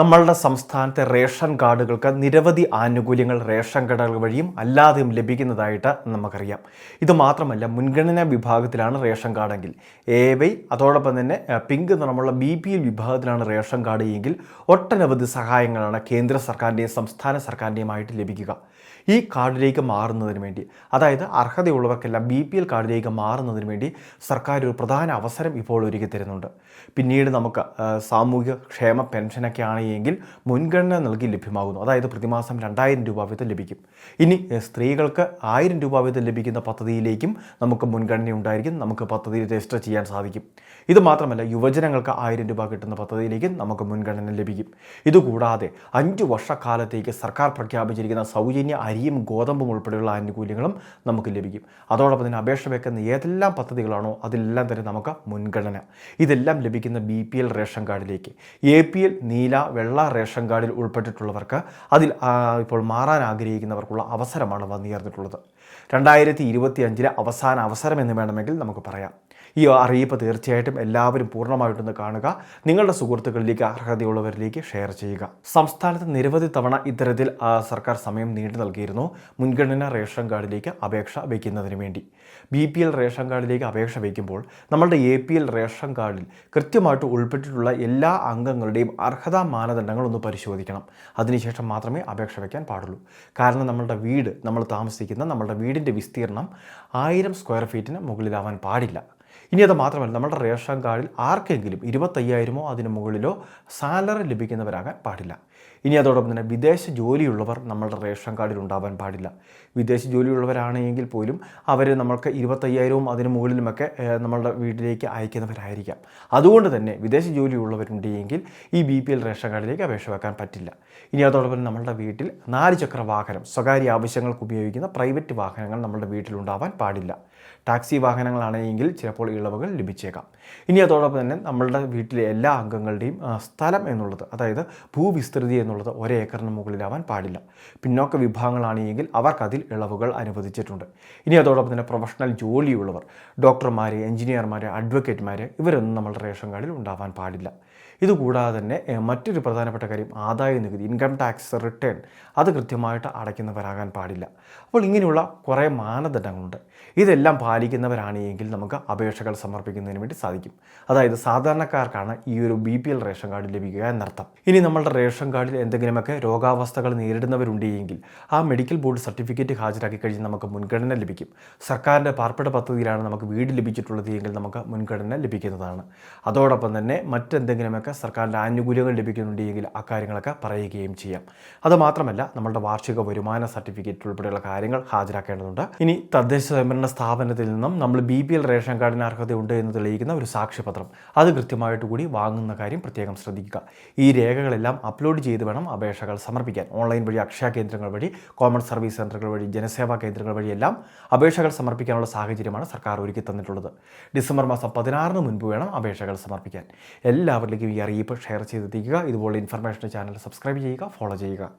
നമ്മളുടെ സംസ്ഥാനത്തെ റേഷൻ കാർഡുകൾക്ക് നിരവധി ആനുകൂല്യങ്ങൾ റേഷൻ കടകൾ വഴിയും അല്ലാതെയും ലഭിക്കുന്നതായിട്ട് നമുക്കറിയാം. ഇത് മാത്രമല്ല മുൻഗണനാ വിഭാഗത്തിലാണ് റേഷൻ കാർഡെങ്കിൽ. എ വൈ അതോടൊപ്പം തന്നെ പിങ്ക് നിറമുള്ള ബി പി എൽ വിഭാഗത്തിലാണ് റേഷൻ കാർഡ് എങ്കിൽ ഒട്ടനവധി സഹായങ്ങളാണ് കേന്ദ്ര സർക്കാരിന്റെയും സംസ്ഥാന സർക്കാരിന്റെയുമായിട്ട് ലഭിക്കുക. ഈ കാർഡിലേക്ക് മാറുന്നതിന് വേണ്ടി അതായത് അർഹതയുള്ളവർക്കെല്ലാം ബി പി എൽ കാർഡിലേക്ക് മാറുന്നതിന് വേണ്ടി സർക്കാർ ഒരു പ്രധാന അവസരം ഇപ്പോൾ ഒരുക്കി തരുന്നുണ്ട്. പിന്നീട് നമുക്ക് സാമൂഹിക ക്ഷേമ പെൻഷനൊക്കെ ആണെങ്കിൽ മുൻഗണന നൽകി ലഭ്യമാകുന്നു. അതായത് പ്രതിമാസം രണ്ടായിരം രൂപ വീതം ലഭിക്കും. ഇനി സ്ത്രീകൾക്ക് ആയിരം രൂപ വീതം ലഭിക്കുന്ന പദ്ധതിയിലേക്കും നമുക്ക് മുൻഗണന ഉണ്ടായിരിക്കും. നമുക്ക് പദ്ധതിയിൽ രജിസ്റ്റർ ചെയ്യാൻ സാധിക്കും. ഇത് മാത്രമല്ല യുവജനങ്ങൾക്ക് ആയിരം രൂപ കിട്ടുന്ന പദ്ധതിയിലേക്കും നമുക്ക് മുൻഗണന ലഭിക്കും. ഇതുകൂടാതെ അഞ്ച് വർഷക്കാലത്തേക്ക് സർക്കാർ പ്രഖ്യാപിച്ചിരിക്കുന്ന സൗജന്യ അരിയും ഗോതമ്പും ഉൾപ്പെടെയുള്ള ആനുകൂല്യങ്ങളും നമുക്ക് ലഭിക്കും. അതോടൊപ്പം തന്നെ അപേക്ഷ വെക്കുന്ന ഏതെല്ലാം പദ്ധതികളാണോ അതിലെല്ലാം തന്നെ നമുക്ക് മുൻഗണന. ഇതെല്ലാം ലഭിക്കുന്ന ബി പി എൽ റേഷൻ കാർഡിലേക്ക്. എ പി എൽ നീല വെള്ള റേഷൻ കാർഡിൽ ഉൾപ്പെട്ടിട്ടുള്ളവർക്ക് അതിൽ ഇപ്പോൾ മാറാൻ ആഗ്രഹിക്കുന്നവർക്കുള്ള അവസരമാണ് വന്നുചേർന്നിട്ടുള്ളത്. രണ്ടായിരത്തി ഇരുപത്തി അഞ്ചിലെ അവസാന അവസരം എന്ന് വേണമെങ്കിൽ നമുക്ക് പറയാം. ഈ അറിയിപ്പ് തീർച്ചയായിട്ടും എല്ലാവരും പൂർണമായിട്ടൊന്ന് കാണുക. നിങ്ങളുടെ സുഹൃത്തുക്കളിലേക്ക് അർഹതയുള്ളവരിലേക്ക് ഷെയർ ചെയ്യുക. സംസ്ഥാനത്ത് നിരവധി തവണ ഇത്തരത്തിൽ സർക്കാർ സമയം നീണ്ടു നൽകിയിരുന്നു. മുൻഗണന റേഷൻ കാർഡിലേക്ക് അപേക്ഷ വയ്ക്കുന്നതിന് വേണ്ടി. ബി പി എൽ റേഷൻ കാർഡിലേക്ക് അപേക്ഷ വയ്ക്കുമ്പോൾ നമ്മളുടെ എ പി എൽ റേഷൻ കാർഡിൽ കൃത്യമായിട്ട് ഉൾപ്പെട്ടിട്ടുള്ള എല്ലാ അംഗങ്ങളുടെയും അർഹതാ മാനദണ്ഡങ്ങൾ ഒന്ന് പരിശോധിക്കണം. അതിനുശേഷം മാത്രമേ അപേക്ഷ വയ്ക്കാൻ പാടുള്ളൂ. കാരണം നമ്മളുടെ വീട് നമ്മൾ താമസിക്കുന്ന നമ്മളുടെ വീടിന്റെ വിസ്തീർണം ആയിരം സ്ക്വയർ ഫീറ്റിന് മുകളിലാവാൻ പാടില്ല. ഇനി അത് മാത്രമല്ല നമ്മുടെ റേഷൻ കാർഡിൽ ആർക്കെങ്കിലും ഇരുപത്തയ്യായിരമോ അതിന് മുകളിലോ സാലറി ലഭിക്കുന്നവരാകാൻ പാടില്ല. ഇനി അതോടൊപ്പം തന്നെ വിദേശ ജോലിയുള്ളവർ നമ്മളുടെ റേഷൻ കാർഡിൽ ഉണ്ടാവാൻ പാടില്ല. വിദേശ ജോലിയുള്ളവരാണെങ്കിൽ പോലും അവർ നമ്മൾക്ക് ഇരുപത്തയ്യായിരവും അതിന് മുകളിലുമൊക്കെ നമ്മളുടെ വീട്ടിലേക്ക് അയക്കുന്നവരായിരിക്കാം. അതുകൊണ്ട് തന്നെ വിദേശ ജോലിയുള്ളവരുണ്ടെങ്കിൽ ഈ ബി പി എൽ റേഷൻ കാർഡിലേക്ക് അപേക്ഷ വെക്കാൻ പറ്റില്ല. ഇനി അതോടൊപ്പം നമ്മളുടെ വീട്ടിൽ നാല് ചക്ര വാഹനം സ്വകാര്യ ആവശ്യങ്ങൾക്ക് ഉപയോഗിക്കുന്ന പ്രൈവറ്റ് വാഹനങ്ങൾ നമ്മുടെ വീട്ടിലുണ്ടാവാൻ പാടില്ല. ടാക്സി വാഹനങ്ങളാണെങ്കിൽ ചിലപ്പോൾ ഇളവുകൾ ലഭിച്ചേക്കാം. ഇനി അതോടൊപ്പം തന്നെ നമ്മളുടെ വീട്ടിലെ എല്ലാ അംഗങ്ങളുടെയും സ്ഥലം എന്നുള്ളത് അതായത് ഭൂവിസ്തൃതി എന്നുള്ളത് ഒരേ ഏക്കറിന് മുകളിലാവാൻ പാടില്ല. പിന്നോക്ക വിഭാഗങ്ങളാണെങ്കിൽ അവർക്കതിൽ ഇളവുകൾ അനുവദിച്ചിട്ടുണ്ട്. ഇനി അതോടൊപ്പം തന്നെ പ്രൊഫഷണൽ ജോലിയുള്ളവർ ഡോക്ടർമാർ എഞ്ചിനീയർമാർ അഡ്വക്കേറ്റ്മാർ ഇവരൊന്നും നമ്മൾ റേഷൻ കാർഡിൽ ഉണ്ടാവാൻ പാടില്ല. ഇതുകൂടാതെ തന്നെ മറ്റൊരു പ്രധാനപ്പെട്ട കാര്യം ആദായ നികുതി ഇൻകം ടാക്സ് റിട്ടേൺ അത് കൃത്യമായിട്ട് അടയ്ക്കുന്നവരാകാൻ പാടില്ല. അപ്പോൾ ഇങ്ങനെയുള്ള കുറേ മാനദണ്ഡങ്ങളുണ്ട്. ഇതെല്ലാം പാലിക്കുന്നവരാണെങ്കിൽ നമുക്ക് അപേക്ഷകൾ സമർപ്പിക്കുന്നതിന് വേണ്ടി സാധിക്കും. അതായത് സാധാരണക്കാർക്കാണ് ഈ ഒരു B P L ration card ലഭിക്കുക എന്നർത്ഥം. ഇനി നമ്മളുടെ റേഷൻ കാർഡിൽ എന്തെങ്കിലുമൊക്കെ രോഗാവസ്ഥകൾ നേരിടുന്നവരുണ്ടെങ്കിൽ ആ മെഡിക്കൽ ബോർഡ് സർട്ടിഫിക്കറ്റ് ഹാജരാക്കി കഴിഞ്ഞ് നമുക്ക് മുൻഗണന ലഭിക്കും. സർക്കാരിന്റെ പാർപ്പിട പദ്ധതിയിലാണ് നമുക്ക് വീട് ലഭിച്ചിട്ടുള്ളത് എങ്കിൽ നമുക്ക് മുൻഗണന ലഭിക്കുന്നതാണ്. അതോടൊപ്പം തന്നെ മറ്റെന്തെങ്കിലുമൊക്കെ സർക്കാരിന്റെ ആനുകൂല്യങ്ങൾ ലഭിക്കുന്നുണ്ടെങ്കിൽ ആ കാര്യങ്ങളൊക്കെ പറയുകയും ചെയ്യാം. അതുമാത്രമല്ല നമ്മളുടെ വാർഷിക വരുമാന സർട്ടിഫിക്കറ്റ് ഉൾപ്പെടെയുള്ള കാര്യങ്ങൾ ഹാജരാക്കേണ്ടതുണ്ട്. ഇനി തദ്ദേശ സ്വയംഭരണ സ്ഥാപനത്തിൽ നിന്നും നമ്മൾ ബി പി എൽ റേഷൻ കാർഡിന് അർഹതയുണ്ട് എന്ന് തെളിയിക്കുന്ന ഒരു സാക്ഷ്യപത്രം. അത് കൃത്യമായിട്ട് കൂടി വാങ്ങുന്ന കാര്യം പ്രത്യേകം ശ്രദ്ധിക്കുക. ഈ രേഖകളെല്ലാം അപ്ലോഡ് ചെയ്ത് വേണം അപേക്ഷകൾ സമർപ്പിക്കാൻ. ഓൺലൈൻ വഴി അക്ഷയ കേന്ദ്രങ്ങൾ വഴി കോമൺ സർവീസ് സെന്ററുകൾ വഴി ജനസേവാ കേന്ദ്രങ്ങൾ വഴിയെല്ലാം അപേക്ഷകൾ സമർപ്പിക്കാനുള്ള സാഹചര്യമാണ് സർക്കാർ ഒരുക്കി തന്നിട്ടുള്ളത്. ഡിസംബർ മാസം പതിനാറിന് മുൻപ് വേണം അപേക്ഷകൾ സമർപ്പിക്കാൻ. എല്ലാവരിലേക്കും ഈ അറിയിപ്പ് ഷെയർ ചെയ്തെത്തിക്കുക. ഇതുപോലെ ഇൻഫർമേഷൻ ചാനൽ സബ്സ്ക്രൈബ് ചെയ്യുക ഫോളോ ചെയ്യുക.